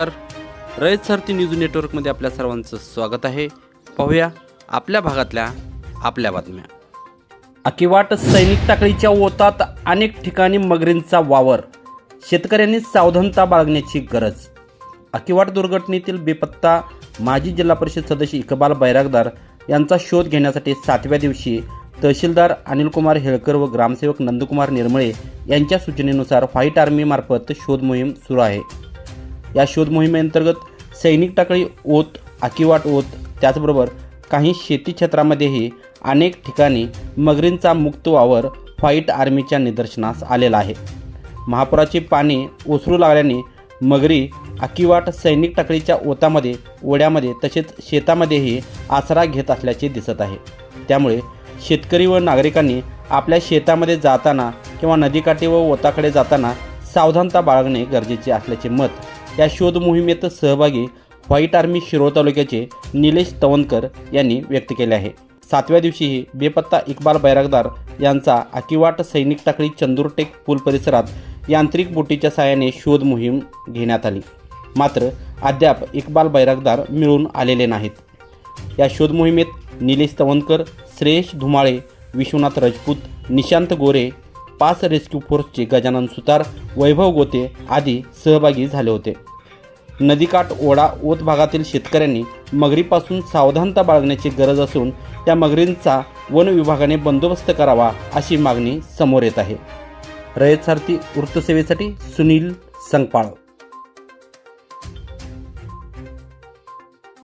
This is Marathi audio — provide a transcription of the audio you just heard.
तर रयत सारथी न्यूज नेटवर्कमध्ये आपल्या सर्वांचं स्वागत आहे. पाहूया आपल्या भागातल्या आपल्या बातम्या. अकिवाट सैनिक टाकळीच्या ओतात अनेक ठिकाणी मगरींचा वावर. शेतकऱ्यांनी सावधानता बाळगण्याची गरज. अकिवाट दुर्घटनेतील बेपत्ता माजी जिल्हा परिषद सदस्य इकबाल बैरागदार यांचा शोध घेण्यासाठी सातव्या दिवशी तहसीलदार अनिलकुमार हेळकर व ग्रामसेवक नंदकुमार निर्मळे यांच्या सूचनेनुसार व्हाईट आर्मीमार्फत शोध मोहीम सुरू आहे. या शोध मोहिमेअंतर्गत सैनिक टाकळी ओत आकिवाट ओत त्याचबरोबर काही शेती क्षेत्रामध्येही अनेक ठिकाणी मगरींचा मुक्त वावर व्हाईट आर्मीच्या निदर्शनास आलेला आहे. महापुराची पाणी ओसरू लागल्याने मगरी आकिवाट सैनिक टाकळीच्या ओतामध्ये ओढ्यामध्ये तसेच शेतामध्येही आसरा घेत असल्याचे दिसत आहे. त्यामुळे शेतकरी व नागरिकांनी आपल्या शेतामध्ये जाताना किंवा नदीकाठी व ओताकडे जाताना सावधानता बाळगणे गरजेचे असल्याचे मत या शोध मोहिमेत सहभागी व्हाईट आर्मी शिरोळ तालुक्याचे निलेश तवनकर यांनी व्यक्त केले आहे. सातव्या दिवशीही बेपत्ता इक्बाल बैरागदार यांचा अकिवाट सैनिक टाकळी चंदूरटेक पूल परिसरात यांत्रिक बोटीच्या साहाय्याने शोध मोहीम घेण्यात आली. मात्र अद्याप इक्बाल बैरागदार मिळून आलेले नाहीत. या शोध मोहिमेत निलेश तवनकर श्रेयश धुमाळे विश्वनाथ राजपूत निशांत गोरे पाच रेस्क्यू फोर्सचे गजानन सुतार वैभव गोते आदी सहभागी झाले होते. नदीकाठ ओढा ओत भागातील शेतकऱ्यांनी मगरीपासून सावधानता बाळगण्याची गरज असून त्या मगरींचा वन विभागाने बंदोबस्त करावा अशी मागणी समोर येत आहे. रयत सारथी वृत्तसेवेसाठी सुनील संगपाळ.